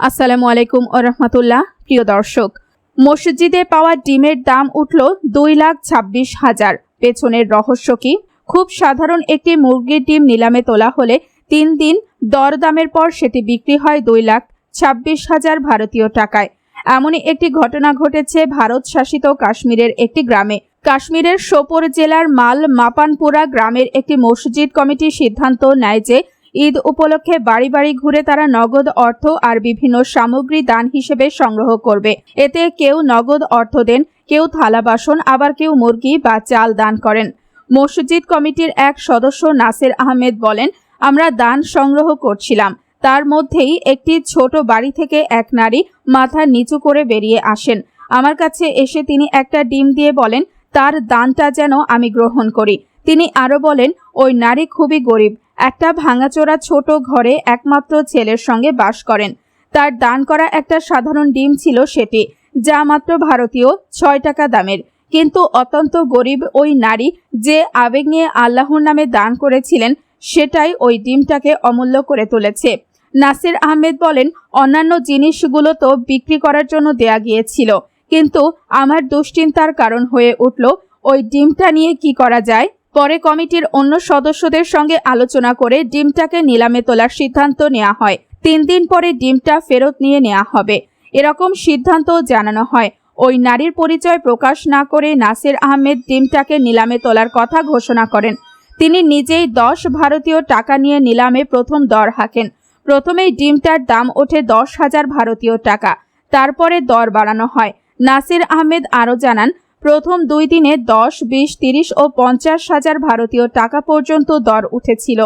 আসসালামু আলাইকুম ও রহমতুল্লাহ, প্রিয় দর্শক। মসজিদে পাওয়া ডিমের দাম উঠল দুই লাখ ছাব্বিশ হাজার। পেছনের রহস্য কি? খুব সাধারণ একটি মুরগির ডিম নিলামে তোলা হলে তিন দিন দরদামের পর সেটি বিক্রি হয় দুই লাখ ছাব্বিশ হাজার ভারতীয় টাকায়। এমনই একটি ঘটনা ঘটেছে ভারত শাসিত কাশ্মীরের একটি গ্রামে। কাশ্মীরের সোপোর জেলার মাল মাপানপুরা গ্রামের একটি মসজিদ কমিটি সিদ্ধান্ত নেয় যে ঈদ উপলক্ষে বাড়ি বাড়ি ঘুরে তারা নগদ অর্থ আর বিভিন্ন সামগ্রী দান হিসেবে সংগ্রহ করবে। এতে কেউ নগদ অর্থ দেন, কেউ থালা বাসন, আবার কেউ মুরগি বা চাল দান করেন। মসজিদ কমিটির এক সদস্য নাসির আহমেদ বলেন, আমরা দান সংগ্রহ করছিলাম। তার মধ্যেই একটি ছোট বাড়ি থেকে এক নারী মাথা নিচু করে বেরিয়ে আসেন। আমার কাছে এসে তিনি একটা ডিম দিয়ে বলেন, তার দানটা যেন আমি গ্রহণ করি। তিনি আরও বলেন ওই নারী খুবই গরিব। একটা ভাঙাচোরা ছোট ঘরে একমাত্র ছেলের সঙ্গে বাস করেন। তার দান করা একটা সাধারণ ডিম ছিল সেটি, যা মাত্র ভারতীয় ছয় টাকা দামের। কিন্তু অত্যন্ত গরিব ওই নারী যে আবেগ নিয়ে আল্লাহর নামে দান করেছিলেন, সেটাই ওই ডিমটাকে অমূল্য করে তুলেছে। নাসির আহমেদ বলেন, অন্যান্য জিনিসগুলো তো বিক্রি করার জন্য দেয়া গিয়েছিল। কিন্তু আমার দুশ্চিন্তার কারণ হয়ে উঠল, ওই ডিমটা নিয়ে কি করা যায়? পরে কমিটির অন্য সদস্যদের সঙ্গে আলোচনা করে ডিমটাকে নিলামে তোলার সিদ্ধান্ত নেওয়া হয়। তিন দিন পরে ডিমটা ফেরত নিয়ে নেওয়া হবে। এরকম সিদ্ধান্ত জানানো হয়। ওই নারীর পরিচয় প্রকাশ না করে নাসির আহমেদ ডিমটাকে নিলামে তোলার কথা ঘোষণা করেন। তিনি নিজেই দশ ভারতীয় টাকা নিয়ে নিলামে প্রথম দর হাঁকেন। প্রথমেই ডিমটার দাম ওঠে দশ হাজার ভারতীয় টাকা। তারপরে দর বাড়ানো হয়। নাসির আহমেদ আরও জানান প্রথম দুই দিনে দশ, বিশ, তিরিশ ও পঞ্চাশ হাজার ভারতীয় টাকা পর্যন্ত দর উঠেছিল।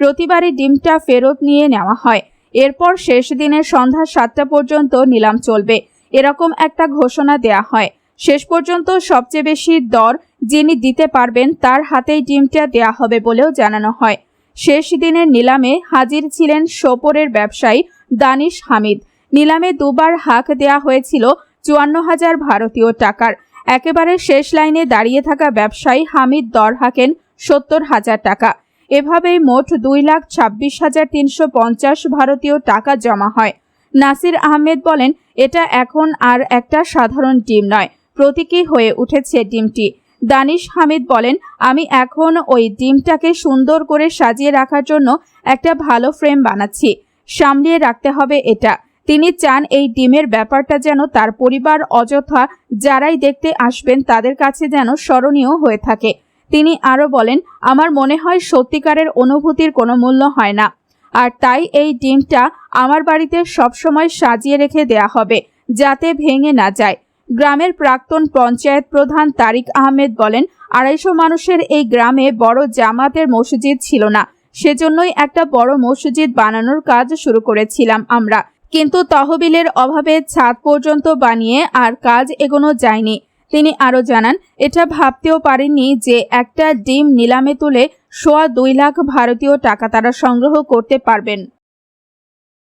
প্রতিবারই ডিমটা ফেরত নিয়ে নেওয়া হয়। এরপর শেষ দিনের সন্ধ্যা সাতটা পর্যন্ত নিলাম চলবে, এরকম একটা ঘোষণা দেয়া হয়। শেষ পর্যন্ত সবচেয়ে বেশি দর যিনি দিতে পারবেন তার হাতেই ডিমটা দেয়া হবে বলেও জানানো হয়। শেষ দিনের নিলামে হাজির ছিলেন সোপরের ব্যবসায়ী দানিশ হামিদ। নিলামে দুবার হাক দেয়া হয়েছিল চুয়ান্ন হাজার ভারতীয় টাকার। একেবারে শেষ লাইনে দাঁড়িয়ে থাকা ব্যবসায়ী হামিদ দর হাকেন সত্তর হাজার টাকা। এভাবেই মোট দুই লাখ ছাব্বিশ হাজার তিনশো পঞ্চাশ ভারতীয় টাকা জমা হয়। নাসির আহমেদ বলেন, এটা এখন আর একটা সাধারণ ডিম নয়, প্রতীকী হয়ে উঠেছে ডিমটি দানিশ হামিদ বলেন, আমি এখন ওই ডিমটাকে সুন্দর করে সাজিয়ে রাখার জন্য একটা ভালো ফ্রেম বানাচ্ছি। সামলিয়ে রাখতে হবে এটা। তিনি চান এই ডিমের ব্যাপারটা যেন তার পরিবার অযথা যারাই দেখতে আসবেন তাদের কাছে যেন স্মরণীয় হয়ে থাকে। তিনি আরও বলেন, আমার মনে হয় সত্যিকারের অনুভূতির কোনো মূল্য হয় না। আর তাই এই ডিমটা আমার বাড়িতে সবসময় সাজিয়ে রেখে দেয়া হবে, যাতে ভেঙে না যায়। গ্রামের প্রাক্তন পঞ্চায়েত প্রধান তারিক আহমেদ বলেন, আড়াইশো মানুষের এই গ্রামে বড় জামাতের মসজিদ ছিল না। সেজন্যই একটা বড় মসজিদ বানানোর কাজ শুরু করেছিলাম আমরা। কিন্তু তহবিলের অভাবে ছাদ পর্যন্ত বানিয়ে আর কাজ এগোনো যায়নি। তিনি আরও জানান, এটা ভাবতেও পারেননি যে একটা ডিম নিলামে তুলে সোয়া দুই লাখ ভারতীয় টাকা তারা সংগ্রহ করতে পারবেন।